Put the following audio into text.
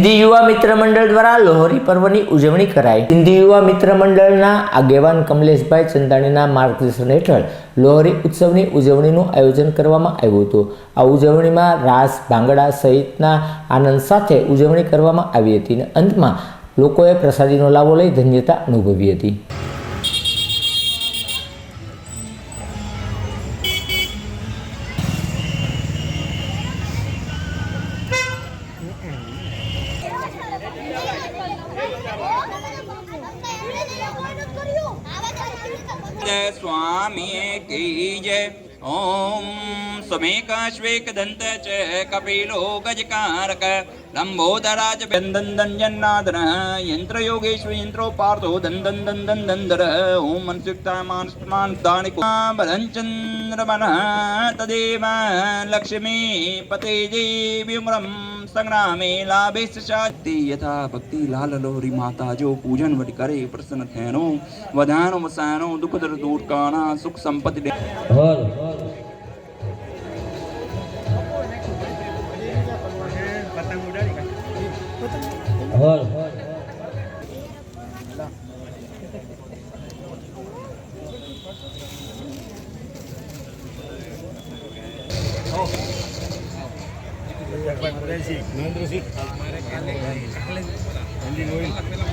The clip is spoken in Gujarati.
સિંધી યુવા મિત્ર મંડળ દ્વારા લોહરી પર્વની ઉજવણી કરાઈ. સિંધી યુવા મિત્ર મંડળના આગેવાન કમલેશભાઈ ચંદાણીના માર્ગદર્શન હેઠળ લોહરી ઉત્સવની ઉજવણીનું આયોજન કરવામાં આવ્યું હતું. આ ઉજવણીમાં રાસ, ભાંગડા સહિતના આનંદ સાથે ઉજવણી કરવામાં આવી હતી અને અંતમાં લોકોએ પ્રસાદીનો લાભો લઈ ધન્યતા અનુભવી હતી. જય સ્વામીએ કી જય. ચ બંદન દંજન્નાદન યંત્ર યોગેશ્વર યંત્રો પાર્થો દંદન દંદન દંદર ઓમ મનસુક્તા માનસ્માન દાનિકો બલંચંદ્ર મન તદેવ લક્ષ્મી પતે દેવ્યુગ્રમ સંગ્રામે લાભે શાંતિ યથા ભક્તિ લાલ લોહરી માતા જો પૂજન વટી કરે પ્રસન્ન થેનો વધાનો વસાનો દુઃખ દર કાણા સુખ સંપત્તિ Oh. Ya, Pak, sih. sih. Ini oil.